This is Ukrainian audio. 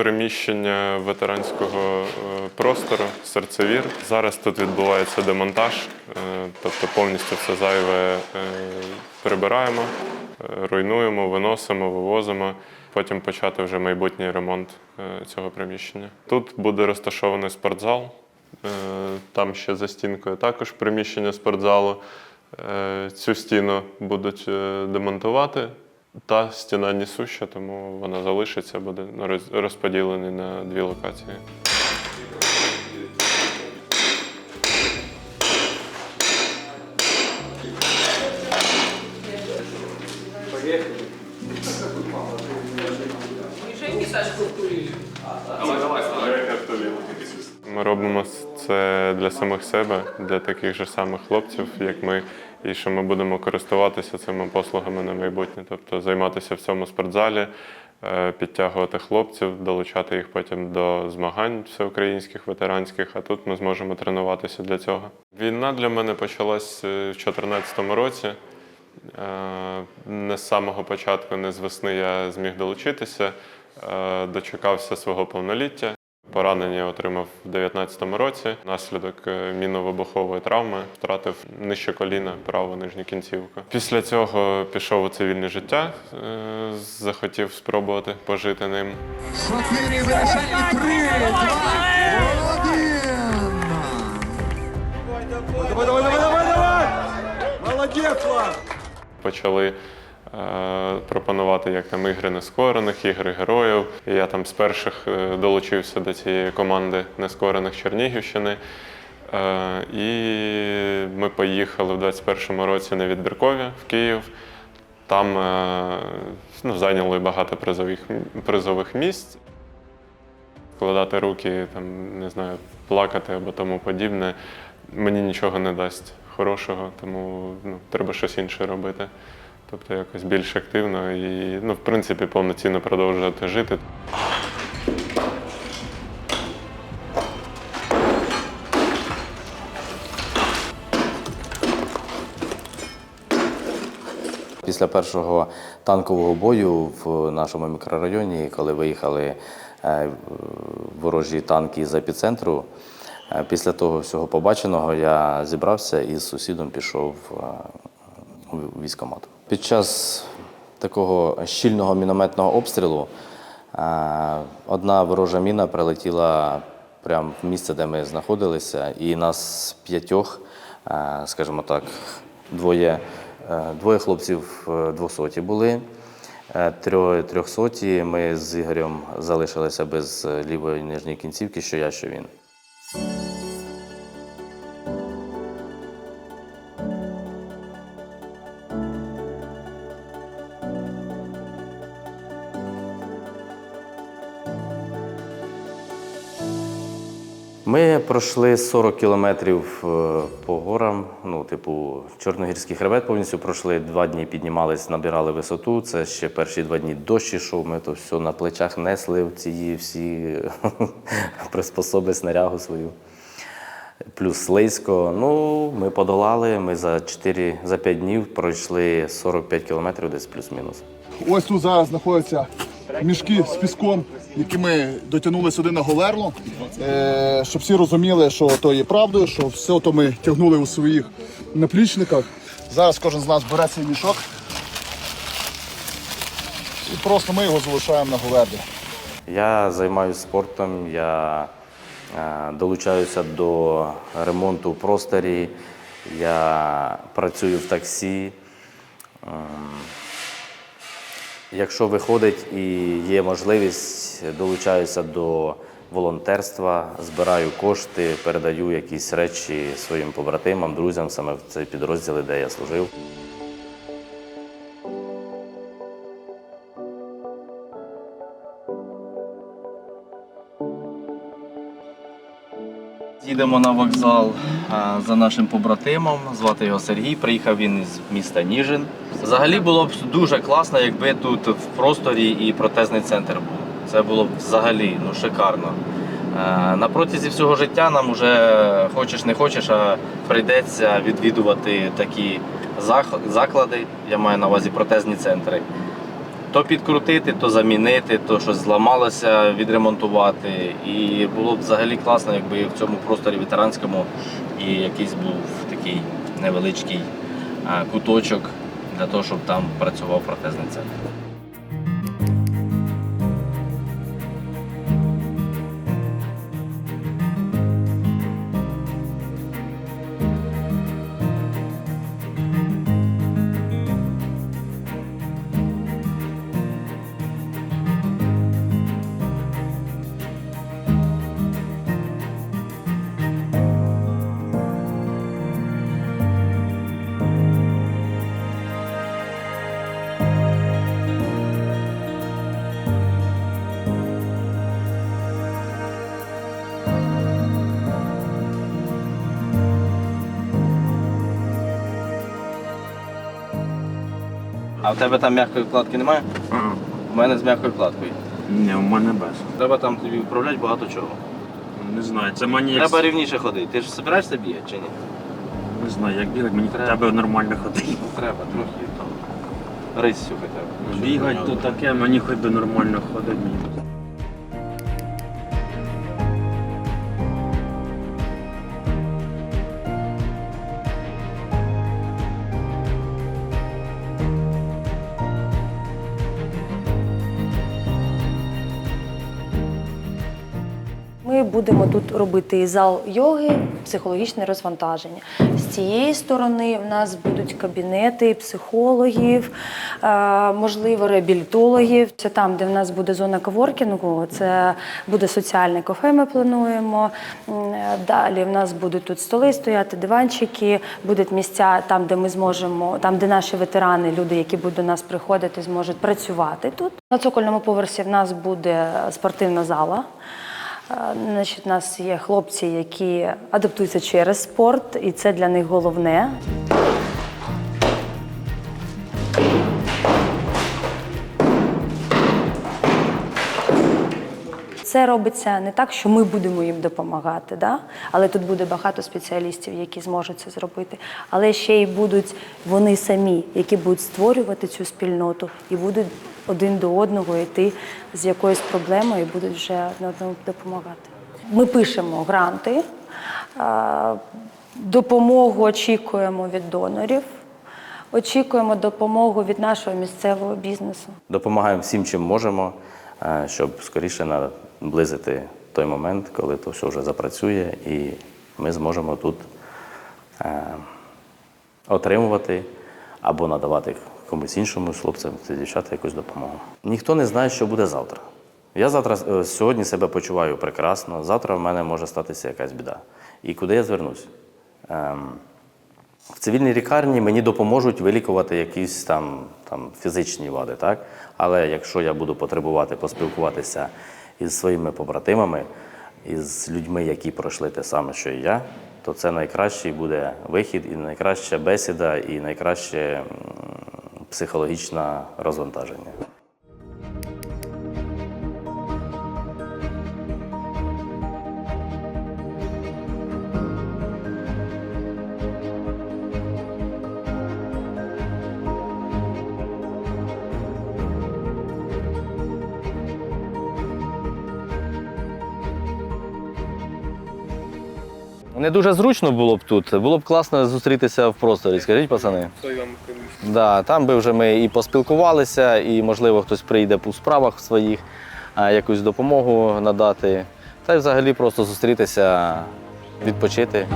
приміщення ветеранського е, простору серцевір. Зараз тут відбувається демонтаж, е, тобто повністю все зайве е, прибираємо, руйнуємо, виносимо, вивозимо. Потім почати вже майбутній ремонт цього приміщення. Тут буде розташований спортзал. Там ще за стінкою також приміщення спортзалу. Цю стіну будуть демонтувати. Та стіна несуща, тому вона залишиться, буде роз- розподілений на дві локації. Ми робимо це для самих себе, для таких же самих хлопців, як ми, і що ми будемо користуватися цими послугами на майбутнє, тобто займатися в цьому спортзалі, е, підтягувати хлопців, долучати їх потім до змагань всеукраїнських ветеранських. А тут ми зможемо тренуватися для цього. Війна для мене почалась е, в 2014 році. Е, Не з самого початку, не з весни я зміг долучитися, дочекався свого повноліття. Поранення отримав в 2019 році. Наслідок е, мінно-вибухової травми втратив нижче коліна, праву нижню кінцівку. Після цього пішов у цивільне життя, е, захотів спробувати пожити ним. Чотири три. Давай, давай, давай, давай, давай! Молодец, Почали пропонувати як там ігри нескорених, ігри героїв. І я там з перших е, долучився до цієї команди нескорених Чернігівщини. Е, і ми поїхали в 21-му році на відбіркові в Київ. Там е, ну, зайняли багато призових, призових місць. Вкладати руки, там, не знаю, плакати або тому подібне, мені нічого не дасть хорошого, тому ну, треба щось інше робити. Тобто якось більш активно і, ну, в принципі, повноцінно продовжувати жити. Після першого танкового бою в нашому мікрорайоні, коли виїхали е, ворожі танки з епіцентру, е, після того всього побаченого я зібрався і з сусідом пішов е, у військкомат. Під час такого щільного мінометного обстрілу е, одна ворожа міна прилетіла прямо в місце, де ми знаходилися, і нас п'ятьох, е, скажімо так, двоє, е, двоє хлопців двохсоті були. Трьох, трьохсоті ми з Ігорем залишилися без лівої нижньої кінцівки, що я, що він. Ми пройшли 40 кілометрів е, по горам, ну, типу, Чорногірський хребет повністю пройшли. Два дні піднімались, набирали висоту. Це ще перші два дні дощ ішов. Ми то все на плечах несли ці всі приспособи, снарягу свою. Плюс слизько. Ну, ми подолали. Ми за 4, за 5 днів пройшли 45 кілометрів, десь плюс-мінус. Ось тут зараз знаходяться мішки з піском, які ми дотягнули сюди на Говерло, е, щоб всі розуміли, що то є правдою, що все то ми тягнули у своїх наплічниках. Зараз кожен з нас бере цей мішок і просто ми його залишаємо на Говерлі. Я займаюся спортом, я е, долучаюся до ремонту в просторі, я працюю в таксі. Якщо виходить і є можливість, долучаюся до волонтерства, збираю кошти, передаю якісь речі своїм побратимам, друзям саме в цей підрозділ, де я служив. Їдемо на вокзал за нашим побратимом. Звати його Сергій. Приїхав він із міста Ніжин. Взагалі було б дуже класно, якби тут в просторі і протезний центр був. Це було б взагалі ну, шикарно. Е, На протязі всього життя нам вже хочеш не хочеш, а прийдеться відвідувати такі заклади. Я маю на увазі протезні центри. То підкрутити, то замінити, то щось зламалося, відремонтувати. І було б взагалі класно, якби в цьому просторі ветеранському і якийсь був такий невеличкий куточок для того, щоб там працював протезний центр. А в тебе там м'якої вкладки немає? У мене з м'якою вкладкою. Ні, у мене без. Треба там тобі управляти багато чого. Не знаю, це мені як Треба рівніше ходити. Ти ж збираєшся бігати чи ні? не знаю, як бігати, мені треба. треба нормально ходити. Треба трохи там. Рисю хоча б. Бігати то таке, мені хоч би нормально ходити. Будемо тут робити зал йоги, психологічне розвантаження. З цієї сторони в нас будуть кабінети психологів, е, можливо, реабілітологів. Це там, де в нас буде зона коворкінгу, це буде соціальне кафе. Ми плануємо. Е, Далі в нас будуть тут столи стояти, диванчики, будуть місця там, де ми зможемо, там, де наші ветерани, люди, які будуть до нас приходити, зможуть працювати тут. На цокольному поверсі в нас буде спортивна зала. Значить, у нас є хлопці, які адаптуються через спорт, і це для них головне. Це робиться не так, що ми будемо їм допомагати, да? але тут буде багато спеціалістів, які зможуть це зробити. Але ще й будуть вони самі, які будуть створювати цю спільноту і будуть один до одного йти з якоюсь проблемою і будуть вже одному допомагати. Ми пишемо гранти, е, допомогу очікуємо від донорів, очікуємо допомогу від нашого місцевого бізнесу. Допомагаємо всім, чим можемо, е, щоб скоріше наблизити той момент, коли то все вже запрацює, і ми зможемо тут е, отримувати або надавати комусь іншому хлопцям та дівчата якусь допомогу. Ніхто не знає, що буде завтра. Я завтра е, сьогодні себе почуваю прекрасно. Завтра в мене може статися якась біда. І куди я звернусь? Ем, в цивільній лікарні мені допоможуть вилікувати якісь там, там фізичні вади, так? Але якщо я буду потребувати поспілкуватися із своїми побратимами, із людьми, які пройшли те саме, що і я, то це найкращий буде вихід, і найкраща бесіда, і найкраще психологічне розвантаження. Не дуже зручно було б тут. Було б класно зустрітися в просторі, скажіть, пацани. Да, там би вже ми і поспілкувалися, і, можливо, хтось прийде у справах своїх, якусь допомогу надати. Та й взагалі просто зустрітися, відпочити.